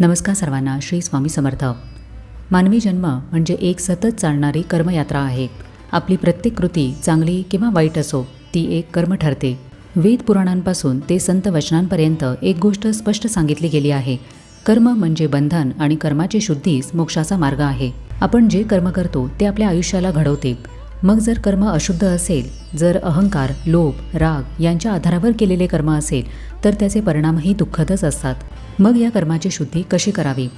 नमस्कार सर्वांना श्री स्वामी समर्थ. मानवी जन्म म्हणजे एक सतत चालणारी कर्मयात्रा आहे. आपली प्रत्येक कृती चांगली किंवा वाईट असो ती एक कर्म ठरते. वेद पुराणांपासून ते संत वचनांपर्यंत एक गोष्ट स्पष्ट सांगितली गेली आहे. कर्म म्हणजे बंधन आणि कर्माची शुद्धीच मोक्षाचा मार्ग आहे. आपण जे कर्म करतो ते आपल्या आयुष्याला घडवते. मग जर कर्म अशुद्ध असेल जर अहंकार लोभ राग यांच्या आधारावर केलेले कर्म असेल तर त्याचे परिणामही दुःखदच असतात. मग या कर्माची शुद्धी कशी करावी?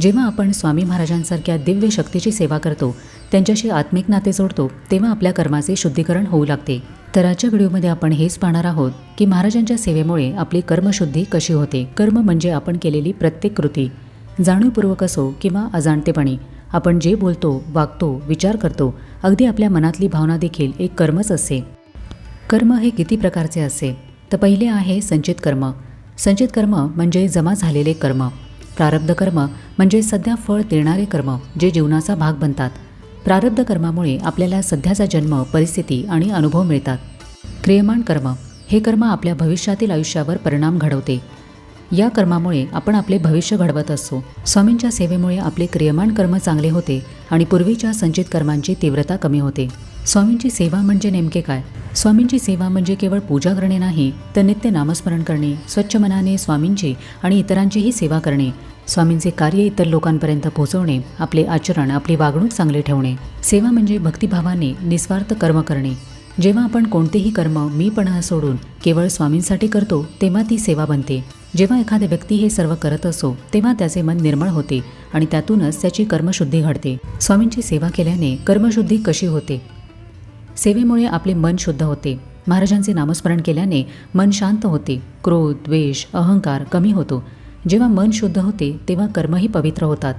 जेव्हा आपण स्वामी महाराजांसारख्या दिव्य शक्तीची सेवा करतो त्यांच्याशी आत्मिक नाते जोडतो तेव्हा आपल्या कर्माचे शुद्धीकरण होऊ लागते. तर आजच्या व्हिडिओमध्ये आपण हेच पाहणार आहोत की महाराजांच्या सेवेमुळे आपली कर्मशुद्धी कशी होते. कर्म म्हणजे आपण केलेली प्रत्येक कृती. जाणीवपूर्वक असो किंवा अजाणतेपणी. आपण जे बोलतो वागतो विचार करतो अगदी आपल्या मनातली भावना देखील एक कर्मच असते कर्म हे किती प्रकारचे असे? तर पहिले आहे संचित कर्म. संचित कर्म म्हणजे जमा झालेले कर्म. प्रारब्ध कर्म म्हणजे सध्या फळ देणारे कर्म जे जीवनाचा भाग बनतात. प्रारब्ध कर्मामुळे आपल्याला सध्याचा जन्म परिस्थिती आणि अनुभव मिळतात. क्रियमाण कर्म. हे कर्म आपल्या भविष्यातील आयुष्यावर परिणाम घडवते. या कर्मामुळे आपण आपले भविष्य घडवत असतो स्वामींच्या सेवेमुळे आपले क्रियमाण कर्म चांगले होते आणि पूर्वीच्या संचित कर्मांची तीव्रता कमी होते. स्वामींची सेवा म्हणजे नेमके काय? स्वामींची सेवा म्हणजे केवळ पूजा करणे नाही तर नित्य नामस्मरण करणे स्वच्छ मनाने स्वामींची आणि इतरांचीही सेवा करणे स्वामींचे कार्य इतर लोकांपर्यंत पोहोचवणे आपले आचरण आपली वागणूक चांगली ठेवणे. सेवा म्हणजे भक्तिभावाने निस्वार्थ कर्म करणे. जेव्हा आपण कोणतेही कर्म मीपणा सोडून केवळ स्वामींसाठी करतो तेव्हा ती सेवा बनते. जेव्हा एखादी व्यक्ती हे सर्व करत असो तेव्हा त्याचे मन निर्मळ होते आणि त्यातूनच त्याची कर्मशुद्धी घडते. स्वामींची सेवा केल्याने कर्मशुद्धी कशी होते? सेवेमुळे आपले मन शुद्ध होते. महाराजांचे नामस्मरण केल्याने मन शांत होते. क्रोध द्वेष अहंकार कमी होतो. जेव्हा मन शुद्ध होते तेव्हा कर्मही पवित्र होतात.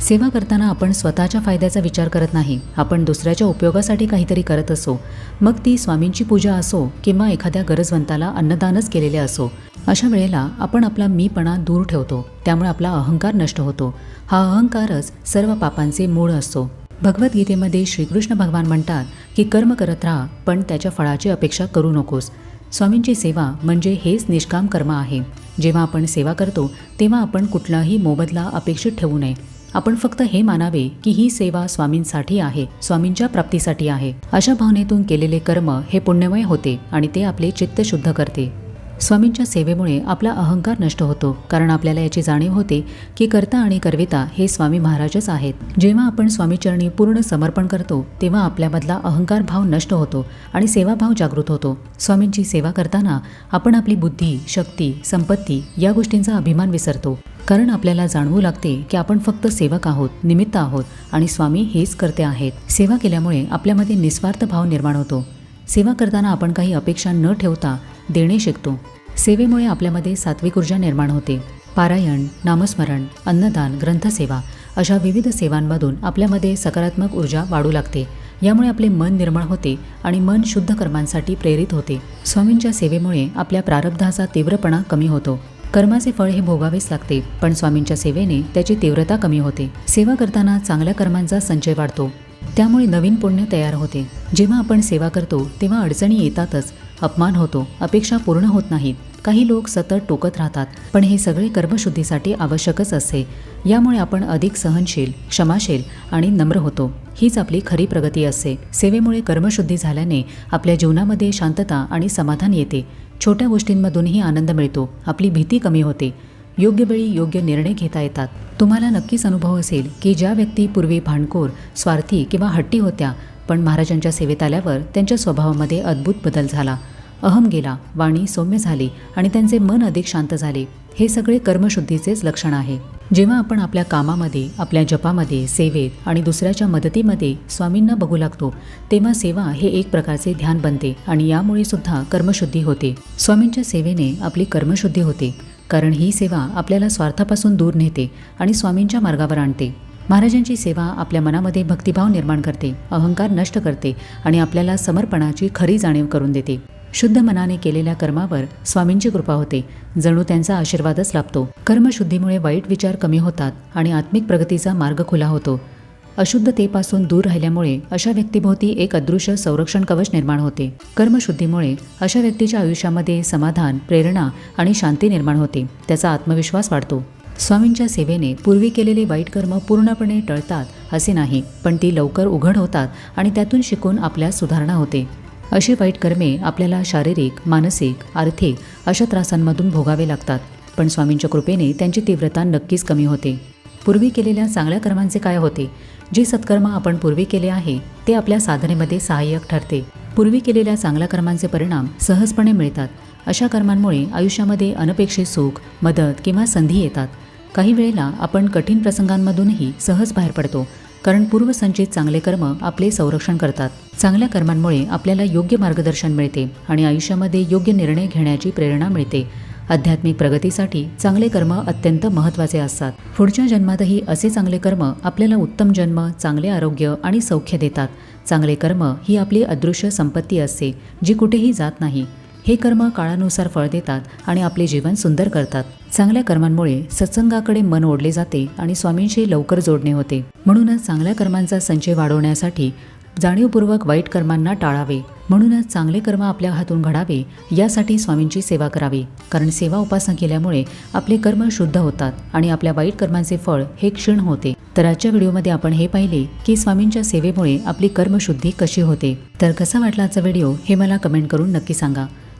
सेवा करताना आपण स्वतःच्या फायद्याचा विचार करत नाही. आपण दुसऱ्याच्या उपयोगासाठी काहीतरी करत असो. मग ती स्वामींची पूजा असो किंवा एखाद्या गरजवंताला अन्नदानच केलेले असो. अशा वेळेला आपण आपला मीपणा दूर ठेवतो. त्यामुळे आपला अहंकार नष्ट होतो. हा अहंकारच सर्व पापांचे मूळ असतो. भगवद्गीतेमध्ये श्रीकृष्ण भगवान म्हणतात की कर्म करत राहा पण त्याच्या फळाची अपेक्षा करू नकोस. स्वामींची सेवा म्हणजे हेच निष्काम कर्म आहे. जेव्हा आपण सेवा करतो तेव्हा आपण कुठलाही मोबदला अपेक्षित ठेवू नये. आपण फक्त हे मानावे की ही सेवा स्वामींसाठी आहे स्वामींच्या प्राप्तीसाठी आहे. अशा भावनेतून केलेले कर्म हे पुण्यमय होते आणि ते आपले चित्त शुद्ध करते. स्वामींच्या सेवेमुळे आपला अहंकार नष्ट होतो कारण आपल्याला याची जाणीव होते की कर्ता आणि करविता हे स्वामी महाराजच आहेत. जेव्हा आपण स्वामीचरणी पूर्ण समर्पण करतो तेव्हा आपल्यामधला अहंकार भाव नष्ट होतो आणि सेवाभाव जागृत होतो. स्वामींची सेवा करताना आपण आपली बुद्धी शक्ती संपत्ती या गोष्टींचा अभिमान विसरतो. कारण आपल्याला जाणवू लागते की आपण फक्त सेवक आहोत निमित्त आहोत आणि स्वामी हेच करते आहेत. सेवा केल्यामुळे आपल्यामध्ये निस्वार्थ भाव निर्माण होतो. सेवा करताना आपण काही अपेक्षा न ठेवता देणे शिकतो. सेवेमुळे आपल्यामध्ये सात्विक ऊर्जा निर्माण होते. पारायण नामस्मरण अन्नदान ग्रंथसेवा अशा विविध सेवांमधून आपल्यामध्ये सकारात्मक ऊर्जा वाढू लागते. यामुळे आपले मन निर्मळ होते आणि मन शुद्ध कर्मांसाठी प्रेरित होते. स्वामींच्या सेवेमुळे आपल्या प्रारब्धाचा तीव्रपणा कमी होतो. कर्माचे फळ हे भोगावेच लागते पण स्वामींच्या सेवेने त्याची तीव्रता कमी होते. सेवा करताना चांगल्या कर्मांचा संचय वाढतो. त्यामुळे नवीन पुण्य तयार होते. जेव्हा आपण सेवा करतो तेव्हा अडचणी येतातच. अपमान होतो अपेक्षा पूर्ण होत नाहीत. काही लोक सतत टोकत राहतात पण हे सगळे कर्मशुद्धीसाठी आवश्यकच असते यामुळे आपण अधिक सहनशील क्षमाशील आणि नम्र होतो. हीच आपली खरी प्रगती असते सेवेमुळे कर्मशुद्धी झाल्याने आपल्या जीवनामध्ये शांतता आणि समाधान येते. छोट्या गोष्टींमधूनही आनंद मिळतो. आपली भीती कमी होते. योग्य वेळी योग्य निर्णय घेता येतात. तुम्हाला नक्कीच अनुभव असेल की ज्या व्यक्ती पूर्वी भांडखोर स्वार्थी किंवा हट्टी होत्या पण महाराजांच्या सेवेत आल्यावर त्यांच्या स्वभावामध्ये अद्भुत बदल झाला. अहम गेला वाणी सौम्य झाली आणि त्यांचे मन अधिक शांत झाले. हे सगळे कर्मशुद्धीचेच लक्षण आहे. जेव्हा आपण आपल्या कामामध्ये आपल्या जपामध्ये सेवेत आणि दुसऱ्याच्या मदतीमध्ये स्वामींना बघू लागतो तेव्हा सेवा हे एक प्रकारचे ध्यान बनते आणि यामुळे सुद्धा कर्मशुद्धी होते. स्वामींच्या सेवेने आपली कर्मशुद्धी होते कारण ही सेवा आपल्याला स्वार्थापासून दूर नेते आणि स्वामींच्या मार्गावर आणते. महाराजांची सेवा आपल्या मनामध्ये भक्तिभाव निर्माण करते अहंकार नष्ट करते आणि आपल्याला समर्पणाची खरी जाणीव करून देते. शुद्ध मनाने केलेल्या कर्मावर स्वामींची कृपा होते. जणू त्यांचा आशीर्वादच लाभतो. कर्मशुद्धीमुळे वाईट विचार कमी होतात आणि आत्मिक प्रगतीचा मार्ग खुला होतो. अशुद्धतेपासून दूर राहिल्यामुळे अशा व्यक्तीभोवती एक अदृश्य संरक्षण कवच निर्माण होते. कर्मशुद्धीमुळे अशा व्यक्तीच्या आयुष्यामध्ये समाधान प्रेरणा आणि शांती निर्माण होते. त्याचा आत्मविश्वास वाढतो. स्वामींच्या सेवेने पूर्वी केलेले वाईट कर्म पूर्णपणे टळतात असे नाही पण ती लवकर उघड होतात आणि त्यातून शिकून आपल्या सुधारणा होते. अशी वाईट कर्मे आपल्याला शारीरिक मानसिक आर्थिक अशा त्रासांमधून भोगावे लागतात पण स्वामींच्या कृपेने त्यांची तीव्रता नक्कीच कमी होते. पूर्वी केलेल्या चांगल्या कर्मांचे काय होते? जे सत्कर्म आपण पूर्वी केले आहे ते आपल्या साधनेमध्ये सहाय्यक ठरते. पूर्वी केलेल्या चांगल्या कर्मांचे परिणाम सहजपणे मिळतात. अशा कर्मांमुळे आयुष्यामध्ये अनपेक्षित सुख मदत किंवा संधी येतात. काही वेळेला आपण कठीण प्रसंगांमधूनही सहज बाहेर पडतो कारण पूर्वसंचित चांगले कर्म आपले संरक्षण करतात. चांगल्या कर्मांमुळे आपल्याला योग्य मार्गदर्शन मिळते आणि आयुष्यामध्ये योग्य निर्णय घेण्याची प्रेरणा मिळते. आध्यात्मिक प्रगतीसाठी चांगले कर्म अत्यंत महत्त्वाचे असतात. पुढच्या जन्मातही असे चांगले कर्म आपल्याला उत्तम जन्म चांगले आरोग्य आणि सौख्य देतात. चांगले कर्म ही आपली अदृश्य संपत्ती असते जी कुठेही जात नाही. हे कर्म काळानुसार फळ देतात आणि आपले जीवन सुंदर करतात. चांगल्या कर्मांमुळे सत्संगाकडे मन ओढले जाते आणि स्वामींशी लवकर जोडणे होते. म्हणूनच चांगल्या कर्मांचा संचय वाढवण्यासाठी जाणीवपूर्वक वाईट कर्मांना टाळावे. म्हणूनच चांगले कर्म आपल्या हातून घडावे यासाठी स्वामींची सेवा करावी. कारण सेवा उपासना केल्यामुळे आपले कर्म शुद्ध होतात आणि आपल्या वाईट कर्मांचे फळ हे क्षीण होते. तर आजच्या व्हिडिओमध्ये आपण हे पाहिले की स्वामींच्या सेवेमुळे आपली कर्मशुद्धी कशी होते. तर कसा वाटला आजचा व्हिडिओ हे मला कमेंट करून नक्की सांगा.